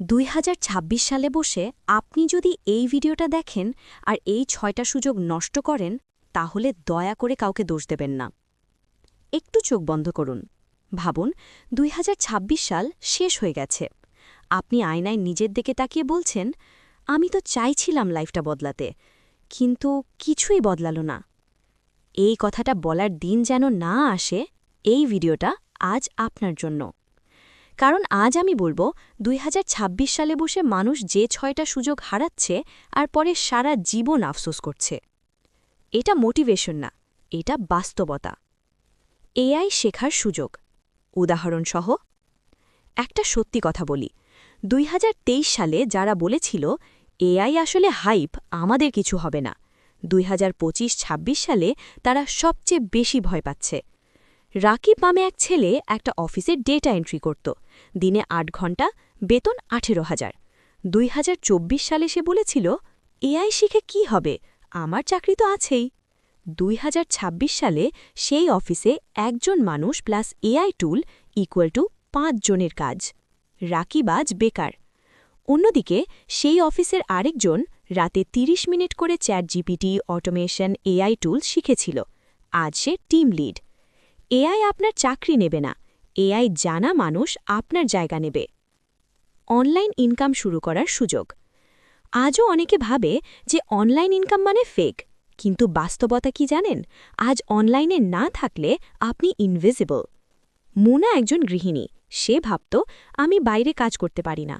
দুই হাজার ছাব্বিশ সালে বসে আপনি যদি এই ভিডিওটা দেখেন আর এই ছয়টা সুযোগ নষ্ট করেন, তাহলে দয়া করে কাউকে দোষ দেবেন না। একটু চোখ বন্ধ করুন। ভাবুন, দুই হাজার ছাব্বিশ সাল শেষ হয়ে গেছে। আপনি আয়নায় নিজের দিকে তাকিয়ে বলছেন, আমি তো চাইছিলাম লাইফটা বদলাতে, কিন্তু কিছুই বদলালো না। এই কথাটা বলার দিন যেন না আসে, এই ভিডিওটা আজ আপনার জন্য। কারণ আজ আমি বলব, দুই হাজার ছাব্বিশ সালে বসে মানুষ যে ছয়টা সুযোগ হারাচ্ছে আর পরে সারা জীবন আফসোস করছে। এটা মোটিভেশন না, এটা বাস্তবতা। এআই শেখার সুযোগ। উদাহরণসহ, একটা সত্যি কথা বলি, দুই হাজার তেইশ সালে যারা বলেছিল, এআই আসলে হাইপ, আমাদের কিছু হবে না, দুই হাজার সালে তারা সবচেয়ে বেশি ভয় পাচ্ছে। রাকিব নামে এক ছেলে একটা অফিসে ডেটা এন্ট্রি করত। দিনে আট ঘণ্টা, বেতন আঠেরো হাজার। দুই হাজার সালে সে বলেছিল, এআই শিখে কি হবে? আমার চাকরি তো আছেই। দুই হাজার ছাব্বিশ সালে সেই অফিসে একজন মানুষ plus AI tool equal to পাঁচ জনের কাজ। রাকিবাজ বেকার। অন্যদিকে সেই অফিসের আরেকজন রাতে ৩০ মিনিট করে chat GPT, automation, AI tool শিখেছিল। আজ সে টিম লিড। এআই আপনার চাকরি নেবে না। এআই জানা মানুষ আপনার জায়গা নেবে। অনলাইন ইনকাম শুরু করার সুযোগ। আজও অনেকে ভাবে যে অনলাইন ইনকাম মানে ফেক কিন্তু বাস্তবতা কি জানেন? আজ অনলাইনে না থাকলে আপনি ইনভিজিবল মুনা একজন গৃহিণী। সে ভাবত, আমি বাইরে কাজ করতে পারি না।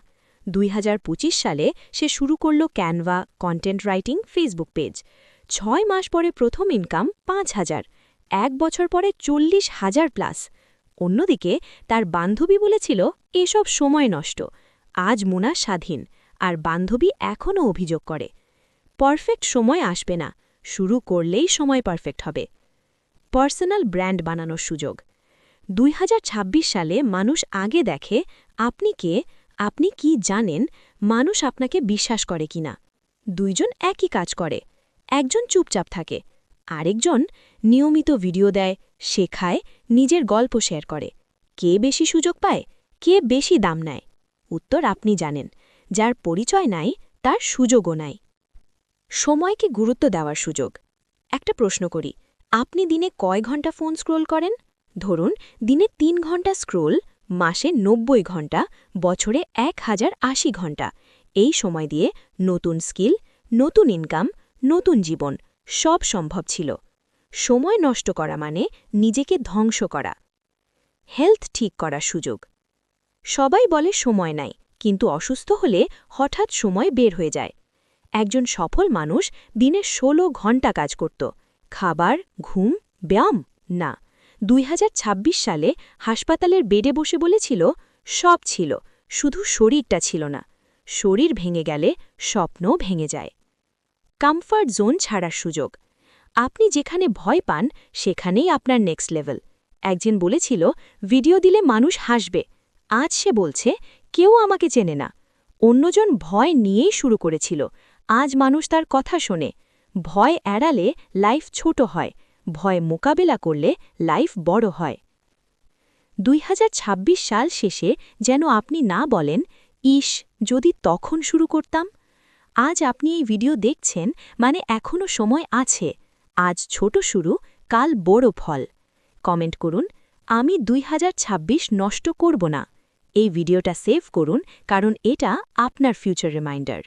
দুই হাজার পঁচিশ সালে সে শুরু করল Canva content writing Facebook page ছয় মাস পরে প্রথম ইনকাম পাঁচ হাজার। এক বছর পরে চল্লিশ হাজার প্লাস। অন্যদিকে তার বান্ধবী বলেছিল, এসব সময় নষ্ট। আজ মোনা স্বাধীন, আর বান্ধবী এখনও অভিযোগ করে। পারফেক্ট সময় আসবে না। শুরু করলেই সময় পারফেক্ট হবে। পার্সোনাল ব্র্যান্ড বানানোর সুযোগ। দুই হাজার ছাব্বিশ সালে মানুষ আগে দেখে, আপনি কে? আপনি কি জানেন? মানুষ আপনাকে বিশ্বাস করে কিনা? দুইজন একই কাজ করে। একজন চুপচাপ থাকে। আরেকজন নিয়মিত ভিডিও দেয়, শেখায়, নিজের গল্প শেয়ার করে। কে বেশি সুযোগ পায়, কে বেশি দাম নেয়? উত্তর আপনি জানেন। যার পরিচয় নাই, তার সুযোগও নাই। সময়কে গুরুত্ব দেওয়ার সুযোগ। একটা প্রশ্ন করি, আপনি দিনে কয় ঘণ্টা ফোন স্ক্রোল করেন? ধরুন, দিনে তিন ঘণ্টা স্ক্রোল, মাসে নব্বই ঘণ্টা, বছরে এক হাজার আশি ঘণ্টা। এই সময় দিয়ে নতুন স্কিল, নতুন ইনকাম, নতুন জীবন সব সম্ভব ছিল। সময় নষ্ট করা মানে নিজেকে ধ্বংস করা। হেলথ ঠিক করার সুযোগ। সবাই বলে সময় নাই, কিন্তু অসুস্থ হলে হঠাৎ সময় বের হয়ে যায়। একজন সফল মানুষ দিনে ১৬ ঘণ্টা কাজ করত। খাবার, ঘুম, ব্যায়াম? না। দুই হাজার ছাব্বিশ সালে হাসপাতালের বেডে বসে বলেছিল, সব ছিল, শুধু শরীরটা ছিল না। শরীর ভেঙে গেলে স্বপ্নও ভেঙে যায়। কমফর্ট জোন ছাড়ার সুযোগ। আপনি যেখানে ভয় পান, সেখানেই আপনার নেক্সট লেভেল একজন বলেছিল, ভিডিও দিলে মানুষ হাসবে। আজ সে বলছে, কেউ আমাকে চেনে না। অন্যজন ভয় নিয়েই শুরু করেছিল। আজ মানুষ তার কথা শোনে। ভয় এড়ালে লাইফ ছোট হয়। ভয় মোকাবেলা করলে লাইফ বড় হয়। দুই হাজার ছাব্বিশ সাল শেষে যেন আপনি না বলেন ইস যদি তখন শুরু করতাম। আজ আপনি এই ভিডিও দেখছেন মানে এখনও সময় আছে। আজ ছোট শুরু, কাল বড় ফল। কমেন্ট করুন, আমি দুই হাজার ছাব্বিশ নষ্ট করব না। এই ভিডিওটা সেভ করুন, কারণ এটা আপনার ফিউচার রিমাইন্ডার